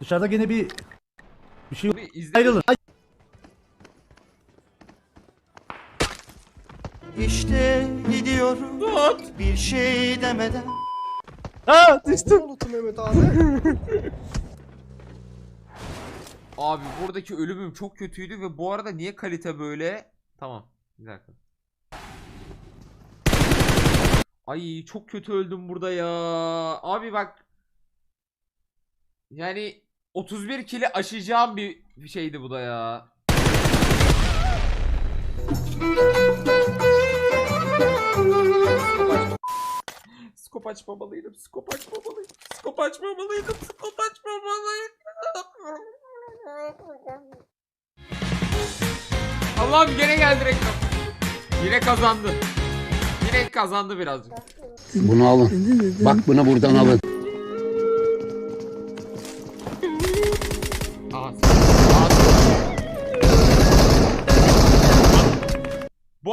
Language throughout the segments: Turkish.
Dışarıda gene bir bir şey Abi izle. ayrılın. Ay, İşte gidiyorum Tut. bir şey demeden Ha düştüm. Unuttum Mehmet abi. Abi buradaki ölümüm çok kötüydü ve bu arada niye kalite böyle? Tamam. Bir dakika. Ay çok kötü öldüm burada ya. Abi bak. Yani 31 kili aşacağım bir şeydi bu da ya. Skop açmamalıydım. Skop açmamalıydım. Skop açmamalıydım. Skop açmamalıydım. Allah'ım gene geldi reklam. Yine kazandı. Yine kazandı birazcık. Bunu alın. Bak bunu buradan alın.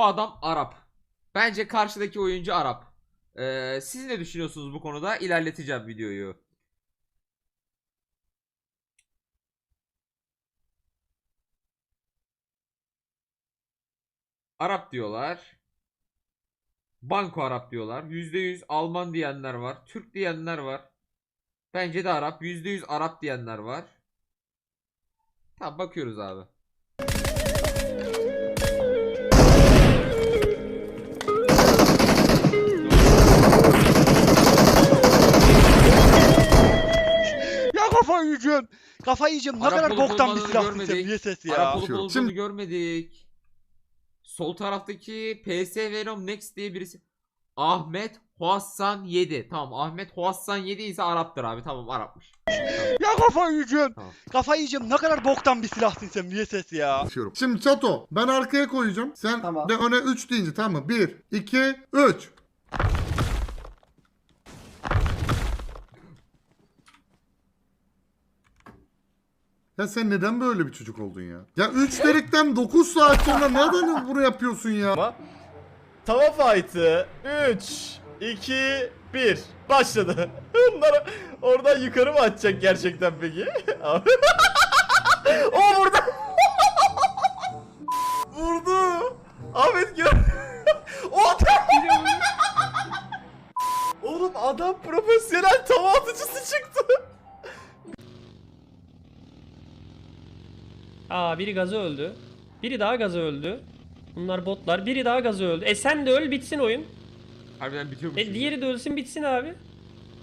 Bu adam Arap. Bence karşıdaki oyuncu Arap. Ee, siz ne düşünüyorsunuz bu konuda? İlerleteceğim videoyu. Arap diyorlar. Banko Arap diyorlar. %100 Alman diyenler var. Türk diyenler var. Bence de Arap. %100 Arap diyenler var. Tamam bakıyoruz abi. Kafayı yiyeceğim. Ne Arap kadar olup boktan bir olmadığını silahtın sen görmedik. niye ses ya. Arap olup olmadığını Şimdi- görmedik. Sol taraftaki PS Venom Next diye birisi. Ahmet Huassan 7. Tamam Ahmet Huassan 7 ise Arap'tır abi. Tamam Arapmış. Ya kafayı yiyeceğim. Tamam. Kafayı yiyeceğim. Ne kadar boktan bir silahtın sen niye ses ya. Şimdi Çato ben arkaya koyacağım. Sen Tamam. de öne 3 deyince tamam mı? 1, 2, 3. Ya sen neden böyle bir çocuk oldun ya? Ya 3 dedikten 9 saat sonra neden bunu yapıyorsun ya? Tava fight'ı 3, 2, 1 başladı. Bunları oradan yukarı mı atacak gerçekten peki? Abi. o burada. Vurdu. Ahmet gör. o adam. Oğlum adam profesyonel tava atıcısı çıktı. Aa biri gazı öldü. Biri daha gazı öldü. Bunlar botlar. Biri daha gazı öldü. E sen de öl bitsin oyun. Harbiden bitiyormuş. E diğeri de ölsün bitsin abi.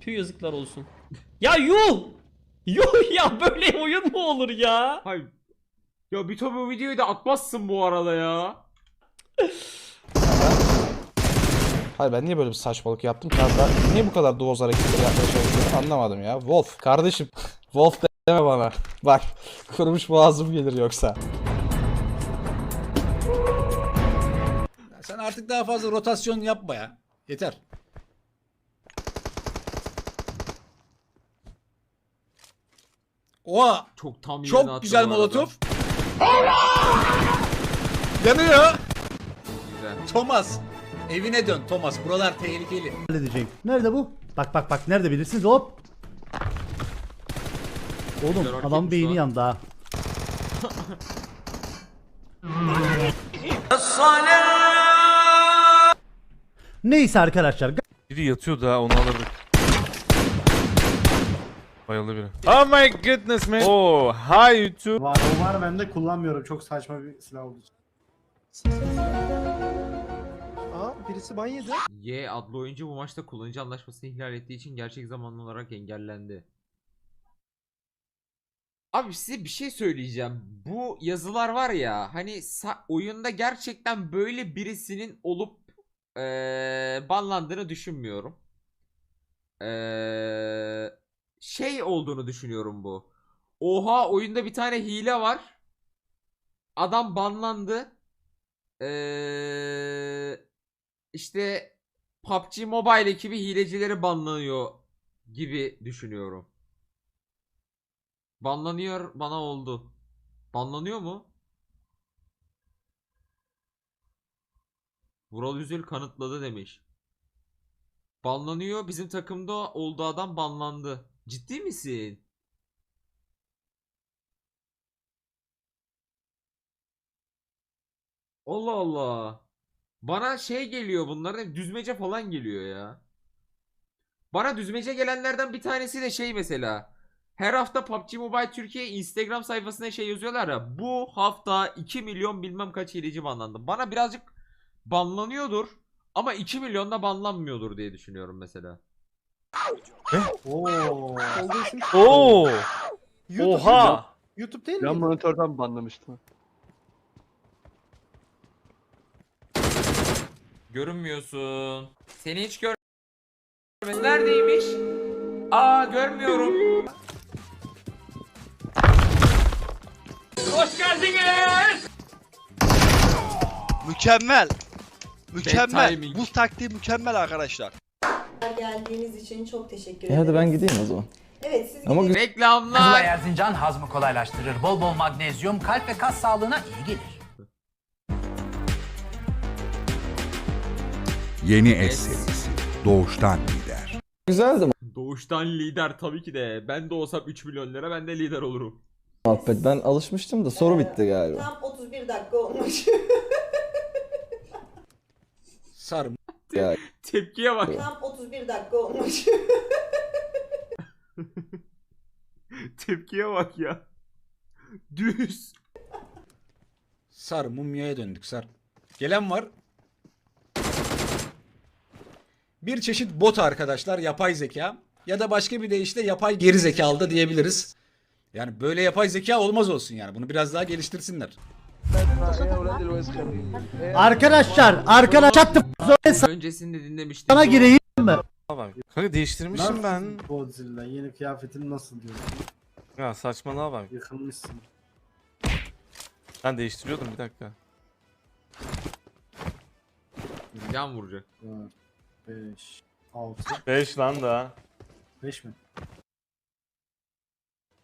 Tüy yazıklar olsun. Ya yuh! Yuh ya böyle oyun mu olur ya? Hayır. Ya bir tabi bu videoyu da atmazsın bu arada ya. Hayır ben niye böyle bir saçmalık yaptım? Ben niye bu kadar doz hareketleri yapmaya çalışıyorum anlamadım ya. Wolf kardeşim. Wolf deme bana. Bak kurumuş boğazım gelir yoksa. Sen artık daha fazla rotasyon yapma ya. Yeter. Oha Çok tam yerine çok attı güzel bu arada. molotof. Yanıyor. Güzel. Thomas. Evine dön Thomas. Buralar tehlikeli. halledecek. Nerede bu? Bak bak bak nerede bilirsiniz hop. Oğlum Güzel adam beyni yandı ha. Neyse arkadaşlar Biri yatıyor da onu alırdık. Bayıldı biri. Oh my goodness man. Oh hi YouTube. Var o var bende kullanmıyorum. Çok saçma bir silah için. Aa birisi ban yedi. Y adlı oyuncu bu maçta kullanıcı anlaşmasını ihlal ettiği için gerçek zamanlı olarak engellendi. Abi size bir şey söyleyeceğim. Bu yazılar var ya hani oyunda gerçekten böyle birisinin olup eee banlandığını düşünmüyorum. Eee, şey olduğunu düşünüyorum bu. Oha oyunda bir tane hile var. Adam banlandı. Eee işte PUBG Mobile ekibi hilecileri banlanıyor gibi düşünüyorum. Banlanıyor bana oldu. Banlanıyor mu? Vural Üzül kanıtladı demiş. Banlanıyor. Bizim takımda olduğu adam banlandı. Ciddi misin? Allah Allah. Bana şey geliyor bunların düzmece falan geliyor ya. Bana düzmece gelenlerden bir tanesi de şey mesela. Her hafta PUBG Mobile Türkiye Instagram sayfasına şey yazıyorlar ya. Bu hafta 2 milyon bilmem kaç hileci banlandı. Bana birazcık banlanıyordur. Ama 2 milyonda banlanmıyordur diye düşünüyorum mesela. Oo. Oha. YouTube değil Ben monitörden banlamıştım. Görünmüyorsun. Seni hiç gör... Neredeymiş? Aa görmüyorum. Geldiniz. Mükemmel. Mükemmel. Bu taktiği mükemmel arkadaşlar. Geldiğiniz için çok teşekkür E ederim. hadi ben gideyim o zaman. Evet siz Ama Reklamlar. Erzincan hazmı kolaylaştırır. Bol bol magnezyum kalp ve kas sağlığına iyi gelir. Yeni es serisi. Doğuştan lider. Güzeldi Doğuştan lider tabii ki de. Ben de olsam 3 milyon lira ben de lider olurum. Muhabbet. Ben alışmıştım da soru bitti galiba. tam 31 dakika olmuş. Sar Ya Tepkiye bak. tam 31 dakika olmuş. Tepkiye bak ya. Düz. Sar mumyaya döndük sar. Gelen var. Bir çeşit bot arkadaşlar yapay zeka ya da başka bir deyişle yapay geri zekalı da diyebiliriz. Yani böyle yapay zeka olmaz olsun yani. Bunu biraz daha geliştirsinler. Arkadaşlar arkadaş çattı Öncesinde dinlemiştim. sana gireyim mi? Kanka değiştirmişim ben. Godzilla yeni kıyafetin nasıl diyor? Ya saçmalama bak. Yıkılmışsın. Ben değiştiriyordum bir dakika. Yan vuracak. 5 6 5 lan da. 5 mi?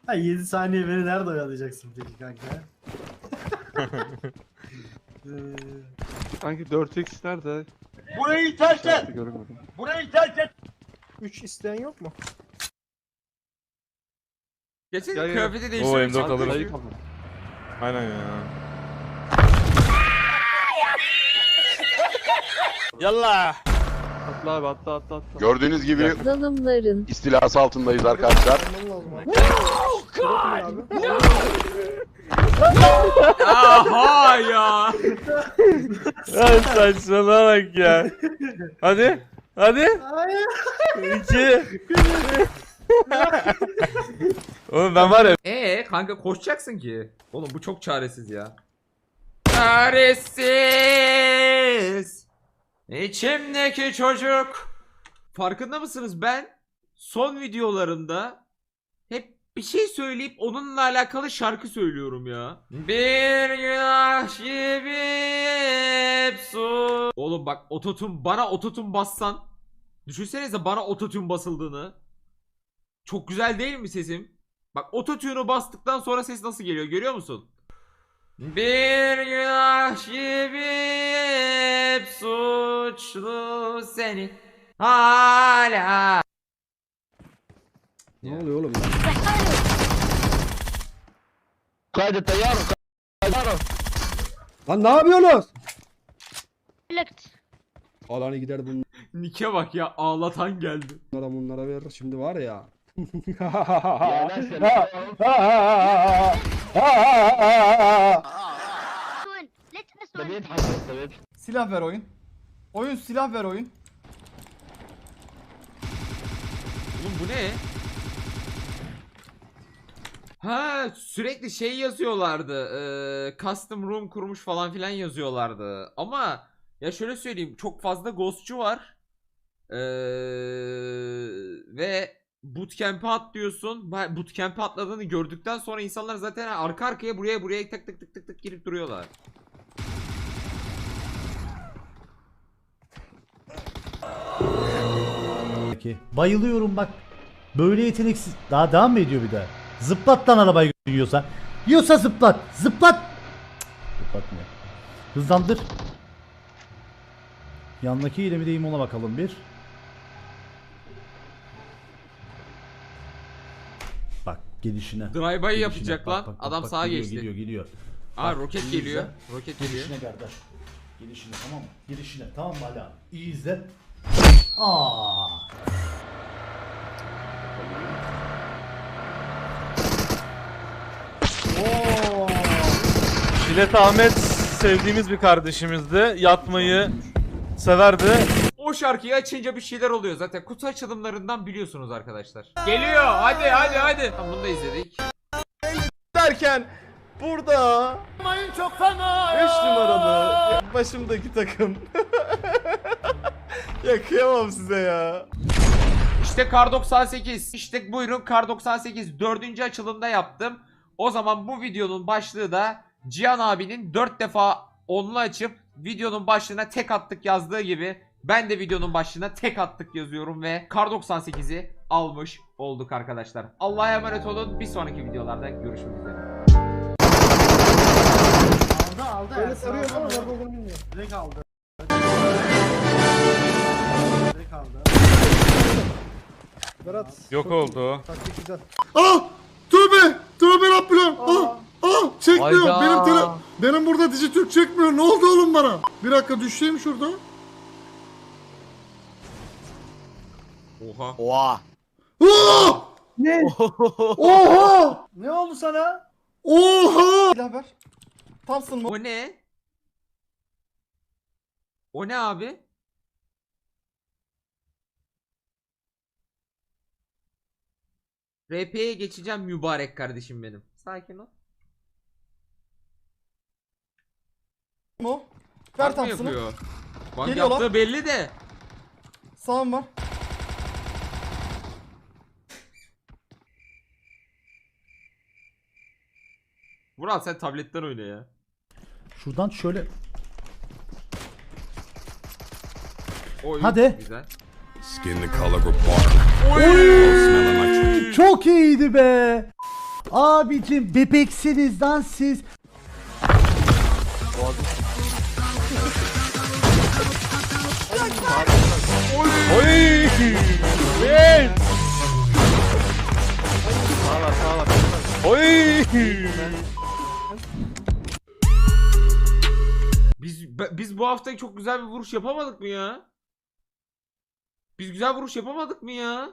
Ha 7 saniye beni nerede oyalayacaksın peki kanka? Sanki 4x nerede? Burayı terk et. Burayı terk et. 3 isteyen yok mu? Geçen Ya, ya. kıyafeti O değiştirmiş. M4 alırım. Sayı kapat. Aynen ya. Yallah. Atla abi atla atla atla. Gördüğünüz gibi Zalımların. istilası altındayız arkadaşlar. Aha ya. Ya saçmalama bak ya. Hadi. Hadi. İki. Oğlum ben var ya. Ee kanka koşacaksın ki. Oğlum bu çok çaresiz ya. Çaresiz. İçimdeki çocuk. Farkında mısınız ben son videolarımda hep bir şey söyleyip onunla alakalı şarkı söylüyorum ya. Bir günah gibi hep su. Oğlum bak ototun bana ototun bassan. Düşünsenize bana ototun basıldığını. Çok güzel değil mi sesim? Bak ototune'u bastıktan sonra ses nasıl geliyor görüyor musun? Bir suçlu seni hala. Ne oluyor oğlum? Kaydet yavrum. Lan ne yapıyorsunuz? Alanı gider Nike bak ya ağlatan geldi. bunlara bunlara verir şimdi var ya. Silah ver oyun. Oyun silah ver oyun. Oğlum bu ne? Ha sürekli şey yazıyorlardı. eee, custom room kurmuş falan filan yazıyorlardı. Ama ya şöyle söyleyeyim çok fazla ghostçu var. Eee, ve bootcamp'e atlıyorsun. Bootcamp'e atladığını gördükten sonra insanlar zaten arka arkaya buraya buraya tık tık tık tık tık girip duruyorlar. Peki. Bayılıyorum bak. Böyle yeteneksiz. Daha devam mı ediyor bir daha? Zıplat lan arabayı yiyorsa. Yiyorsa zıplat. Zıplat. Cık, Zıplatmıyor. Hızlandır. Yandaki ile mi deyim ona bakalım bir. Bak gelişine. Gelişine. yapacak Bak, lan. bak, bak, Adam bak, sağa gidiyor, geçti. Gidiyor gidiyor. Aa Bak, roket geliyor. izle. Roket geliyor. Gelişine kardeş. Girişine tamam mı? Girişine tamam mı Ali abi? İyi izle. Aa. Bilet Ahmet sevdiğimiz bir kardeşimizdi. Yatmayı severdi. O şarkıyı açınca bir şeyler oluyor zaten. Kutu açılımlarından biliyorsunuz arkadaşlar. Geliyor. Hadi hadi hadi. Tamam bunu da izledik. Derken burada çok fena 5 numaralı başımdaki takım. ya kıyamam size ya. İşte Kar 98. İşte buyurun Kar 98. Dördüncü açılımda yaptım. O zaman bu videonun başlığı da Cihan abinin 4 defa onlu açıp videonun başlığına tek attık yazdığı gibi ben de videonun başlığına tek attık yazıyorum ve Kar 98'i almış olduk arkadaşlar. Allah'a emanet olun. Bir sonraki videolarda görüşmek üzere. Aldı aldı. Böyle sarıyor ama nerede olduğunu bilmiyor. Direkt aldı. Direkt aldı. Yok oldu. Ah! Tövbe! Tövbe Rabbim! Ah! Ah! Çekmiyor. Hayda. Benim tele... Benim burada Dijitürk çekmiyor. Ne oldu oğlum bana? Bir dakika düşeyim şurada. Oha. Oha. Oha! Ne? Oha! Ne oldu sana? Oha! haber? Thompson mı? O ne? O ne abi? RP'ye geçeceğim mübarek kardeşim benim. Sakin ol. Mu? Fark mı yapıyor? Bak Geliyor lan. yaptığı belli de. Sağım var. Vural sen tabletten oyna ya. Şuradan şöyle. Oy, Hadi. Güzel. Oy! Çok iyiydi be. Abicim bebeksiniz lan siz. Oy! Hey! Oy! Biz biz bu hafta çok güzel bir vuruş yapamadık mı ya? Biz güzel vuruş yapamadık mı ya?